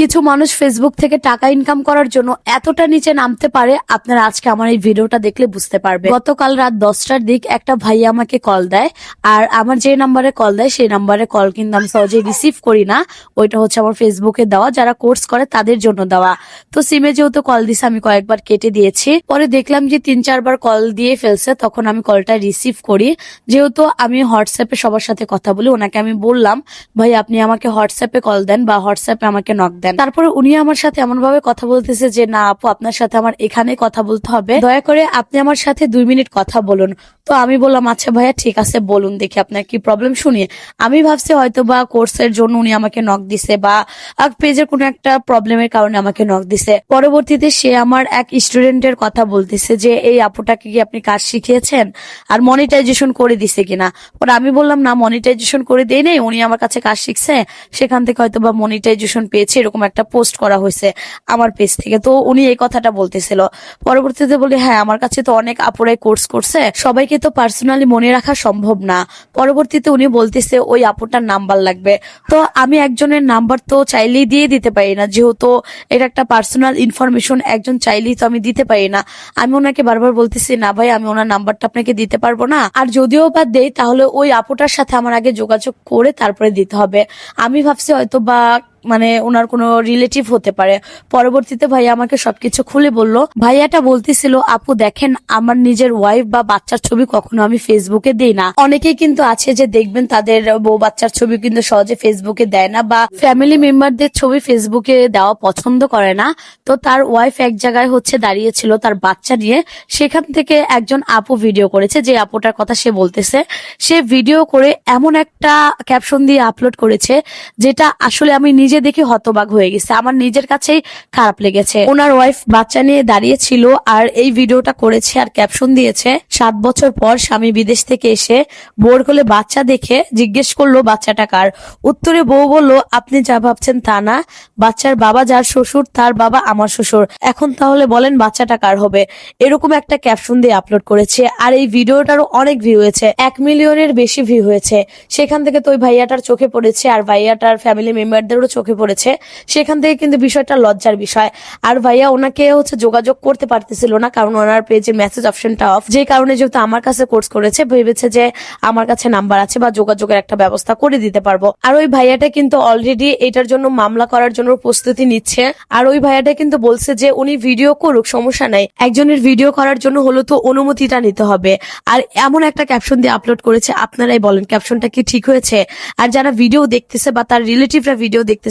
কিছু মানুষ ফেসবুক থেকে টাকা ইনকাম করার জন্য এতটা নিচে নামতে পারে, আপনারা আজকে আমার এই ভিডিওটা দেখলে বুঝতে পারবে গতকাল রাত দশটার দিক একটা ভাই আমাকে কল দেয়, আর আমার যে নাম্বারে কল দেয়, সেই নাম্বারে কল কিন্তু আমি সহজে রিসিভ করি না। ওইটা হচ্ছে আমার ফেসবুকে দেওয়া, যারা কোর্স করে তাদের জন্য দেওয়া। তো সিমে যেহেতু কল দিছে, আমি কয়েকবার কেটে দিয়েছি। পরে দেখলাম যে তিন চারবার কল দিয়ে ফেলছে, তখন আমি কলটা রিসিভ করি। যেহেতু আমি হোয়াটসঅ্যাপে সবার সাথে কথা বলি, ওনাকে আমি বললাম, ভাই, আপনি আমাকে হোয়াটসঅ্যাপে কল দেন বা হোয়াটসঅ্যাপে আমাকে নক দেন। তারপরে উনি আমার সাথে এমন ভাবে কথা বলতেছে যে, না আপু, আপনার সাথে আমার এখানে কথা বলতে হবে। দয়া করে আপনি আমার সাথে দুই মিনিট কথা বলুন। তো আমি বললাম আচ্ছা ভাইয়া, ঠিক আছে, বলুন দেখি আপনার কি প্রবলেম শুনি, আমি ভাবছি হয়তো বা কোর্সের জন্য উনি আমাকে নক দিছে বা পেজের কোনো একটা প্রবলেমের কারণে আমাকে নক দিছে। পরবর্তীতে সে আমার এক স্টুডেন্টের কথা বলতেছে যে, এই আপুটাকে কি আপনি কাজ শিখিয়েছেন? আর মনিটাইজেশন করে দিছে কিনা? পরে আমি বললাম, না মনিটাইজেশন করে দেই নাই। উনি আমার কাছে কাজ শিখছে। সেখান থেকে হয়তো বা মনিটাইজেশন পেয়েছে। এরকম একটা পোস্ট করা হয়েছে আমার পেজ থেকে। তো উনি এই কথাটা বলতেছিল। পরবর্তীতে বলি হ্যাঁ আমার কাছে তো অনেক আপুরাই কোর্স করছে। সবাইকে তো পার্সোনালি মনে রাখা সম্ভব না। পরবর্তীতে উনি বলতেছে, ওই আপুটার নাম্বার লাগবে। তো আমি একজনের নাম্বার তো চাইলেই দিয়ে দিতে পারি না, যেহেতু এটা একটা পার্সোনাল ইনফরমেশন একজন চাইলেই তো আমি দিতে পারি না। আমি ওনাকে বারবার বলতেছি, না ভাই, আমি ওনার নাম্বারটা আপনাকে দিতে পারব না। আর যদিও বা দেই, তাহলে ওই আপুটার সাথে আমার আগে যোগাযোগ করে তারপরে দিতে হবে। আমি ভাবছি হয়তো বা মানে ওনার কোনো রিলেটিভ হতে পারে। পরবর্তীতে ভাইয়া আমাকে সবকিছু খুলে বলল, ভাইয়াটা বলতেছিল, আপু দেখেন, আমার নিজের ওয়াইফ বা বাচ্চার ছবি কখনো আমি ফেসবুকে দেই না। অনেকেই কিন্তু আছে যে দেখবেন তাদের বউ বাচ্চার ছবি কিন্তু সহজে ফেসবুকে দেয় না বা ফ্যামিলি মেম্বারদের ছবি ফেসবুকে দেওয়া পছন্দ করে না। তো তার ওয়াইফ এক জায়গায় হচ্ছে দাঁড়িয়েছিল তার বাচ্চা নিয়ে। সেখান থেকে একজন আপু ভিডিও করেছে, যে আপুটার কথা সে বলতেছে। সে ভিডিও করে এমন একটা ক্যাপশন দিয়ে আপলোড করেছে, যেটা আসলে আমি নিজে দেখে হতবাক হয়ে গেছে। আমার নিজের কাছেই খারাপ লেগেছে। ওনার ওয়াইফ বাচ্চা নিয়ে দাঁড়িয়েছিল আর এই ভিডিওটা করেছে আর ক্যাপশন দিয়েছে, সাত বছর পর স্বামী বিদেশ থেকে এসে বোর কোলে বাচ্চা দেখে জিজ্ঞেস করল, বাচ্চাটা কার? উত্তরে বউ বলল, আপনি যা ভাবছেন তা না। বাচ্চার বাবা যার শ্বশুর, তার বাবা আমার শ্বশুর। এখন তাহলে বলেন বাচ্চাটা কার হবে? এরকম একটা ক্যাপশন দিয়ে আপলোড করেছে আর এই ভিডিওটারও অনেক ভিউ হয়েছে। এক মিলিয়নের বেশি ভিউ হয়েছে। সেখান থেকে তো ওই ভাইয়াটার চোখে পড়েছে আর ভাইয়াটার ফ্যামিলি মেম্বারদেরও চোখে পড়েছে, সেখান থেকে কিন্তু বিষয়টা লজ্জার বিষয়। আর ভাইয়া ওনাকে হচ্ছে যোগাযোগ করতে পারতেছিল না, কারণ ওনার পেজে মেসেজ অপশনটা অফ যে কারণে যেহেতু আমার কাছে কোর্স করেছে, ভেবেছে যে আমার কাছে নাম্বার আছে বা যোগাযোগের একটা ব্যবস্থা করে দিতে পারব। আর ওই ভাইয়াটা কিন্তু অলরেডি এটার জন্য মামলা করার জন্য প্রস্তুতি নিচ্ছে। আর ওই ভাইয়াটা কিন্তু বলছে যে উনি ভিডিও করুক, সমস্যা নাই। একজনের ভিডিও করার জন্য হলো তো অনুমতিটা নিতে হবে। আর এমন একটা ক্যাপশন দিয়ে আপলোড করেছে, আপনারাই বলেন ক্যাপশনটা কি ঠিক হয়েছে? আর যারা ভিডিও দেখতেছে বা তার রিলেটিভরা ভিডিও দেখতেছে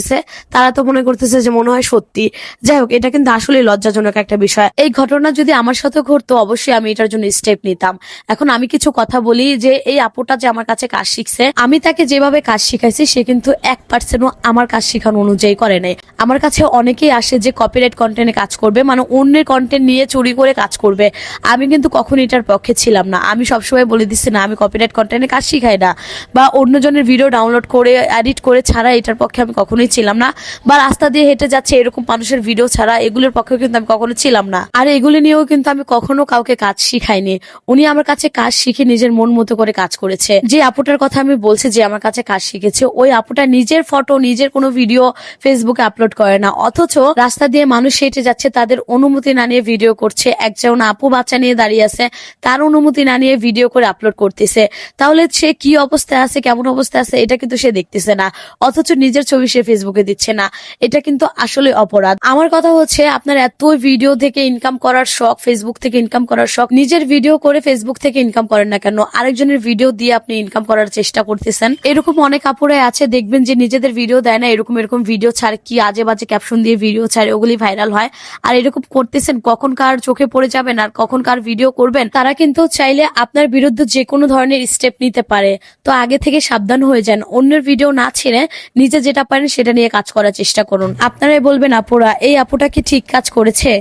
তারা তো মনে করতেছে যে মনে হয় সত্যি। যাই হোক, এটা কিন্তু আসলে লজ্জাজনক একটা বিষয়। এই ঘটনা যদি আমার সাথে ঘটতো, অবশ্যই আমি এটার জন্য স্টেপ নিতাম। এখন আমি কিছু কথা বলি যে, এই আপুটা যে আমার কাছে কাজ শিখছে, আমি তাকে যেভাবে কাজ শিখাইছি, সে কিন্তু এক পার্সেন্টও আমার কাজ শিখানো অনুযায়ী করে নাই। আমার কাছে অনেকেই আসে যে কপিরাইট কন্টেন্টে কাজ করবে মানে অন্যের কন্টেন্ট নিয়ে চুরি করে কাজ করবে। আমি কিন্তু কখন এটার পক্ষে ছিলাম না। আমি সবসময় বলে দিচ্ছি না, আমি কপিরাইট কন্টেন্টে কাজ শিখাই না। বা অন্যজনের ভিডিও ডাউনলোড করে এডিট করে ছাড়া এটার পক্ষে আমি কখনোই ছিলাম না বা রাস্তা দিয়ে হেঁটে যাচ্ছে এরকম মানুষের ভিডিও ছাড়া, এগুলোর পক্ষে কিন্তু আমি কখনো ছিলাম না। আর এগুলি নিয়েও কিন্তু আমি কখনো কাউকে কাজ শিখাইনি। উনি আমার কাছে কাজ শিখে নিজের মন মতো করে কাজ করেছে। যে আপুটার কথা আমি বলছি যে আমার কাছে কাজ শিখেছে, ওই আপুটা নিজের ফটো নিজের কোনো ভিডিও ফেসবুকে আপলোড করে না। অথচ রাস্তা দিয়ে মানুষ হেঁটে যাচ্ছে, তাদের অনুমতি না নিয়ে ভিডিও করছে। একজন আপু বাচ্চা নিয়ে দাঁড়িয়ে আছে, তার অনুমতি না নিয়ে ভিডিও করে আপলোড করতেছে। তাহলে সে কি অবস্থায় আছে, কেমন অবস্থায় আছে, এটা কিন্তু সে দেখতেছে না। অথচ নিজের ছবি সে ফেসবুকে দিচ্ছে না। এটা কিন্তু আসলে অপরাধ। আমার কথা হচ্ছে, আপনার এত ভিডিও থেকে ইনকাম করার শখ ফেসবুক থেকে ইনকাম করার শখ, নিজের ভিডিও করে ফেসবুক থেকে ইনকাম করেন না কেন? আরেকজনের ভিডিও দিয়ে আপনি ইনকাম করার চেষ্টা করতেছেন। এরকম অনেক আপুরাই আছে, দেখবেন যে নিজেদের ভিডিও দেয় না, এরকম এরকম ভিডিও ছাড়ে, কি আজে বাজে ক্যাপশন দিয়ে ভিডিও ছাড়ে, ওগুলি ভাইরাল হয়। আর এরকম করতেছেন, কখন কার চোখে পড়ে যাবেন আর কখন কার ভিডিও করবেন, তারা কিন্তু চাইলে আপনার বিরুদ্ধে যে কোনো ধরনের স্টেপ নিতে পারে। তো আগে থেকে সাবধান হয়ে যান, অন্যের ভিডিও না ছেড়ে নিজে যেটা পারেন সেটা নিয়ে কাজ করার চেষ্টা করুন। আপনারাই বলবেন আপুরা এই আপুটা কি ঠিক কাজ করেছে?